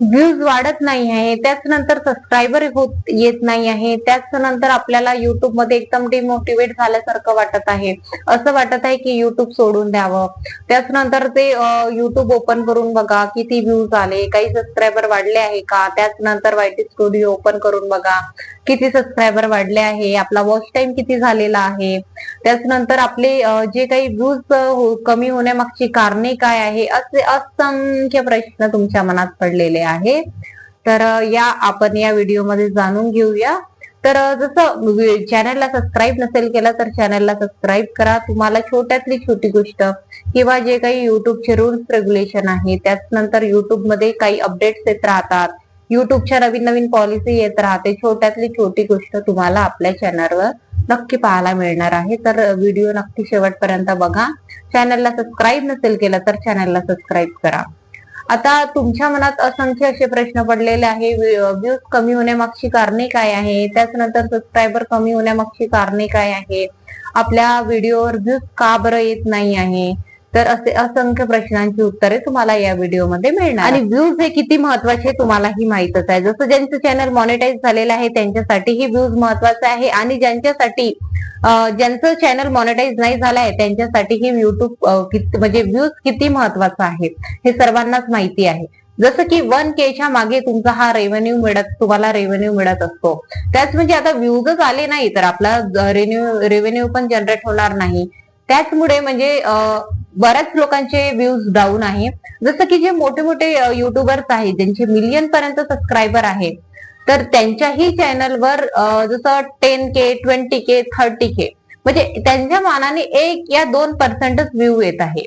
Views वाढत नाही आहे. त्याच नंतर सबस्क्रायबर होत येत नाही आहे. त्याच नंतर आपल्याला युट्यूबमध्ये एकदम डिमोटिवेट झाल्यासारखं वाटत आहे. असं वाटत आहे की युट्यूब सोडून द्यावं. त्याच नंतर ते युट्यूब ओपन करून बघा किती व्ह्यूज आले काही सबस्क्रायबर वाढले आहे का? त्याच नंतर वायटी स्टुडिओ ओपन करून बघा किती सबस्क्रायबर वाढले आहे? आपला वॉच टाइम किती झालेला आहे? त्याच नंतर आपले जे काही व्ह्यूज हो, कमी होण्यामागची कारणे काय आहे असे असंख्य प्रश्न तुमच्या मनात पडलेले आहे. तर या आपण या व्हिडिओमध्ये जाणून घेऊया. तर जसं चॅनलला सबस्क्राईब नसेल केलं तर चॅनलला सबस्क्राईब करा. तुम्हाला छोट्यातली छोटी गोष्ट किंवा जे काही युट्यूबचे रूल्स रेग्युलेशन आहे त्याच नंतर काही अपडेट्स येत राहतात. युट्यूबच्या नवीन नवीन पॉलिसी येत राहते. छोट्यातली छोटी गोष्ट तुम्हाला आपल्या चॅनलवर नक्की पाहायला मिळणार आहे. तर व्हिडिओ नक्की शेवटपर्यंत बघा. चॅनलला सबस्क्राईब नसेल केलं तर चॅनलला सबस्क्राईब करा. आता तुमच्या मनात असंख्य असे प्रश्न पडलेले आहे. व्ह्यूज कमी होण्यामागची कारणे काय आहे? त्याच्यानंतर सबस्क्रायबर कमी होण्यामागची कारणे काय आहे? आपल्या व्हिडिओवर व्ह्यूज का बरं येत नाही आहे? तर असे असंख्य प्रश्नांची उत्तरे तुम्हाला या व्हिडिओमध्ये मिळणार. आणि व्ह्यूज हे किती महत्त्वाचे तुम्हालाही माहितच आहे. जसं ज्यांचं चॅनल मॉनिटाईज झालेलं आहे त्यांच्यासाठी ही व्ह्यूज महत्त्वाचे आहे आणि ज्यांच्यासाठी ज्यांचं चॅनल मॉनिटाईज नाही झालं आहे त्यांच्यासाठी ही युट्यूब म्हणजे व्ह्यूज किती महत्वाचं आहे हे सर्वांनाच माहिती आहे. जसं की वन केच्या मागे तुमचा हा रेव्हेन्यू मिळत तुम्हाला रेव्हेन्यू मिळत असतो. त्याच म्हणजे आता व्ह्यूजच आले नाही तर आपला रेव्हेन्यू रेव्हेन्यू पण जनरेट होणार नाही. त्याचमुळे म्हणजे बऱ्याच लोकांचे व्ह्यूज डाऊन आहे. जसं की जे मोठे मोठे युट्यूबर्स आहेत ज्यांचे मिलियन पर्यंत सबस्क्रायबर आहे तर त्यांच्याही चॅनलवर जसं ten K twenty K thirty K म्हणजे त्यांच्या मानाने एक या दोन पर्सेंटच व्ह्यू येत आहे.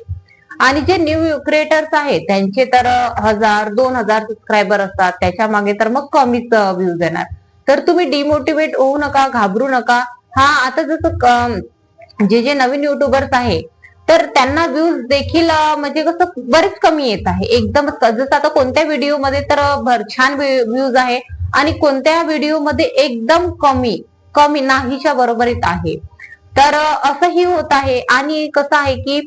आणि जे न्यू क्रिएटर्स आहेत त्यांचे तर हजार दोन हजार सबस्क्रायबर असतात. त्याच्यामागे तर मग कमीच व्ह्यूज येणार. तर तुम्ही डिमोटिवेट होऊ नका घाबरू नका. हा आता जसं जे जे नवीन युट्यूबर्स आहे तर त्यांना व्ह्यूज देखील म्हणजे कसं बरेच कमी येत आहे. एकदम जसं आता कोणत्या व्हिडिओमध्ये तर भर छान व्ह्यूज आहे आणि कोणत्या व्हिडिओमध्ये एकदम कमी कमी नाहीच्या बरोबरीत आहे. तर असंही होत आहे. आणि कसं आहे की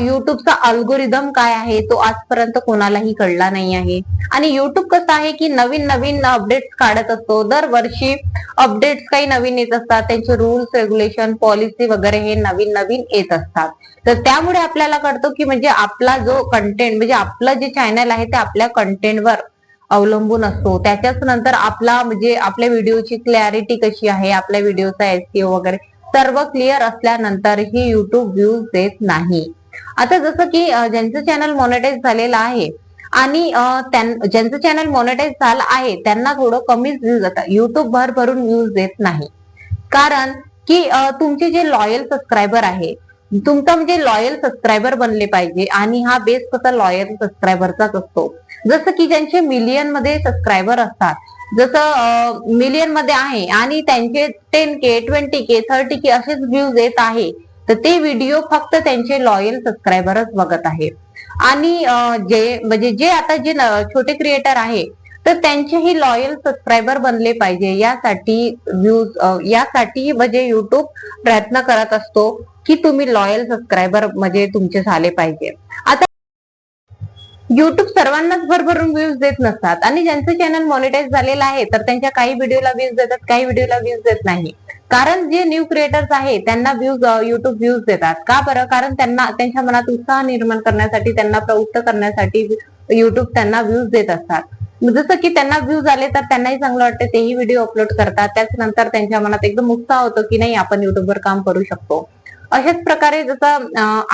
युट्यूबचा अल्गोरिदम काय आहे तो आजपर्यंत कोणालाही कळला नाही आहे. आणि युट्यूब कसं आहे की नवीन नवीन अपडेट्स काढत असतो. दरवर्षी अपडेट्स काही नवीन येत असतात. त्यांचे रूल्स रेग्युलेशन पॉलिसी वगैरे हे नवीन नवीन येत असतात. तर त्यामुळे आपल्याला कळतं की म्हणजे आपला जो कंटेंट म्हणजे आपलं जे चॅनल आहे ते आपल्या कंटेंटवर अवलंबून असतो. त्याच्याच नंतर आपला म्हणजे आपल्या व्हिडिओची क्लॅरिटी कशी आहे आपल्या व्हिडिओचा एसईओ वगैरे सर्व क्लिअर असल्यानंतरही युट्यूब व्ह्यूज देत नाही. आता जसं की ज्यांचं चॅनल मॉनिटाईज झालेलं आहे आणि त्यां- ज्यांचं चॅनल मॉनिटाईज झालं आहे त्यांना थोडं कमीच व्ह्यूज जातात युट्यूब भर भरून व्ह्यूज देत नाही. कारण की तुमचे जे लॉयल सबस्क्रायबर आहे तुमचा म्हणजे लॉयल सबस्क्रायबर बनले पाहिजे आणि हा बेस कसा लॉयल सबस्क्रायबरचाच असतो. जसं की ज्यांचे मिलियनमध्ये सबस्क्रायबर असतात जसं मिलियनमध्ये आहे आणि त्यांचे ten K twenty K thirty K असेच व्ह्यूज येत आहे तर ते व्हिडिओ फक्त त्यांचे लॉयल सबस्क्रायबरच बघत आहे. आणि जे म्हणजे जे आता जे छोटे क्रिएटर आहे तर त्यांचेही लॉयल सबस्क्रायबर बनले पाहिजे. यासाठी व्ह्यूज यासाठी म्हणजे युट्यूब प्रयत्न करत असतो. की तुम्ही लॉयल सबस्क्रायबर म्हणजे तुमचे झाले पाहिजे. आता युट्यूब सर्वांनाच भरभरून व्ह्यूज देत नसतात आणि ज्यांचं चॅनल मॉनिटाईज झालेलं आहे तर त्यांच्या काही व्हिडिओला व्ह्यूज देतात काही व्हिडिओला व्ह्यूज देत नाही. कारण जे न्यू क्रिएटर्स आहे त्यांना व्ह्यूज युट्यूब व्ह्यूज देतात. का बरं? कारण त्यांना त्यांच्या मनात उत्साह निर्माण करण्यासाठी त्यांना प्रवृत्त करण्यासाठी युट्यूब त्यांना व्ह्यूज देत असतात. जसं की त्यांना व्ह्यूज आले तर त्यांनाही चांगलं वाटतं तेही व्हिडिओ अपलोड करतात. त्याच नंतर त्यांच्या मनात एकदम उत्साह होतो की नाही आपण युट्यूबवर काम करू शकतो. अशाच प्रकारे जसं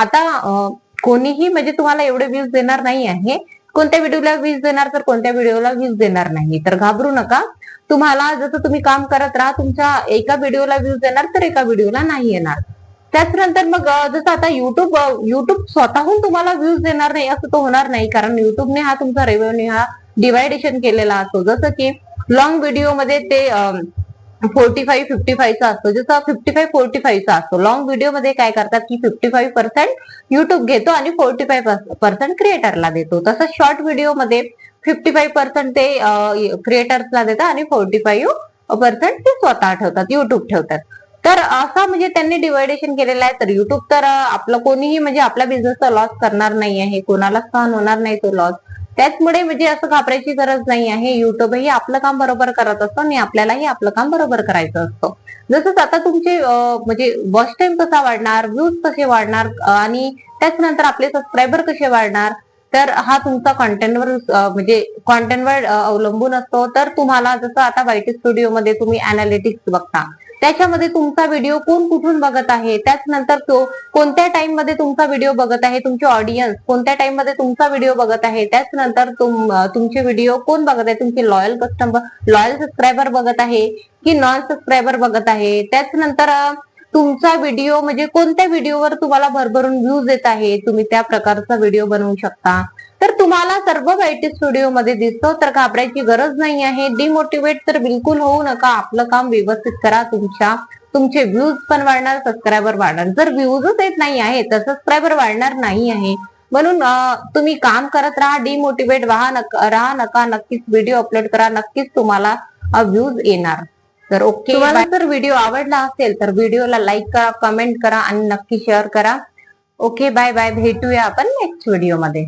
आता कोणीही म्हणजे तुम्हाला एवढे व्ह्यूज देणार नाही आहे. कोणत्या व्हिडिओला वीज देणार तर कोणत्या व्हिडिओला वीज देणार नाही. तर घाबरू नका. तुम्हाला जसं तुम्ही काम करत राहा तुमच्या एका व्हिडिओला व्ह्यूज देणार तर एका व्हिडिओला नाही येणार. त्याचनंतर मग जसं आता युट्यूब युट्यूब स्वतःहून तुम्हाला व्ह्यूज देणार नाही असं तो होणार नाही. कारण युट्यूबने हा तुमचा रेव्हेन्यू हा डिवायडेशन केलेला असतो. जसं की लॉंग व्हिडिओमध्ये ते फोर्टी फाईव्ह फिफ्टी फाईव्हचा असतो. जसं फिफ्टी फाईव्ह फोर्टी फाईव्हचा असतो लॉंग व्हिडिओमध्ये काय करतात की फिफ्टी फाईव्ह पर्सेंट युट्यूब घेतो आणि फोर्टी फाईव्ह पर्सेंट क्रिएटरला देतो. तसं शॉर्ट व्हिडिओमध्ये फिफ्टी फाईव्ह पर्सेंट ते क्रिएटर्सला देतात आणि फोर्टी फाईव्ह पर्सेंट ते स्वतः ठेवतात युट्यूब ठेवतात. तर असं म्हणजे त्यांनी डिवायडेशन केलेलं आहे. तर युट्यूब तर आपलं कोणीही म्हणजे आपल्या बिझनेसचा लॉस करणार नाही आहे कोणाला सहन होणार नाही तो लॉस त्याचमुळे म्हणजे असं घाबरायची गरज नाही आहे. युट्यूबही आपलं काम बरोबर करत असतो आणि आपल्यालाही आपलं काम बरोबर करायचं असतं. जसंच आता तुमचे म्हणजे वॉच टाइम कसा वाढणार व्ह्यूज कसे वाढणार आणि आणि त्याचनंतर आपले सबस्क्रायबर कसे वाढणार तर हा तुमचा कॉन्टेंटवर म्हणजे कॉन्टेंटवर अवलंबून असतो. तर तुम्हाला जसं आता वायटी स्टुडिओमध्ये तुम्ही अनालिटिक्स बघता त्याच्यामध्ये तुमचा व्हिडिओ कोण कुठून बघत आहे? त्याचनंतर तो कोणत्या टाइममध्ये तुमचा व्हिडिओ बघत आहे? तुमचे ऑडियन्स कोणत्या टाइममध्ये तुमचा व्हिडिओ बघत आहे? त्याचनंतर तुम तुमचे व्हिडिओ कोण बघत आहे? तुमचे लॉयल कस्टमर लॉयल सबस्क्रायबर बघत आहे की नॉन सबस्क्रायबर बघत आहे? त्याचनंतर तुमचा व्हिडिओ म्हणजे कोणत्या व्हिडिओवर तुम्हाला भरभरून व्ह्यूज येत आहे? तुम्ही त्या प्रकारचा व्हिडिओ बनवू शकता. तर तुम्हाला सर्व वाईटी स्टुडिओ मध्ये दिसतो तर घाबरायची गरज नाही आहे. डिमोटिवेट तर बिलकुल होऊ नका. आपलं काम व्यवस्थित करा तुमच्या. तुमचे व्ह्यूज पण वाढणार सबस्क्रायबर वाढणार. जर व्ह्यूजच येत नाही आहे तर सबस्क्रायबर वाढणार नाही आहे. म्हणून तुम्ही काम करत राहा डिमोटिवेट राहा नका राहा नका. नक्कीच व्हिडिओ अपलोड करा. नक्कीच तुम्हाला व्ह्यूज येणार. तर ओके तुम्हाला जर व्हिडिओ आवडला असेल तर व्हिडिओला लाईक करा कमेंट करा आणि नक्की शेअर करा. ओके बाय बाय भेटूया आपण नेक्स्ट व्हिडिओमध्ये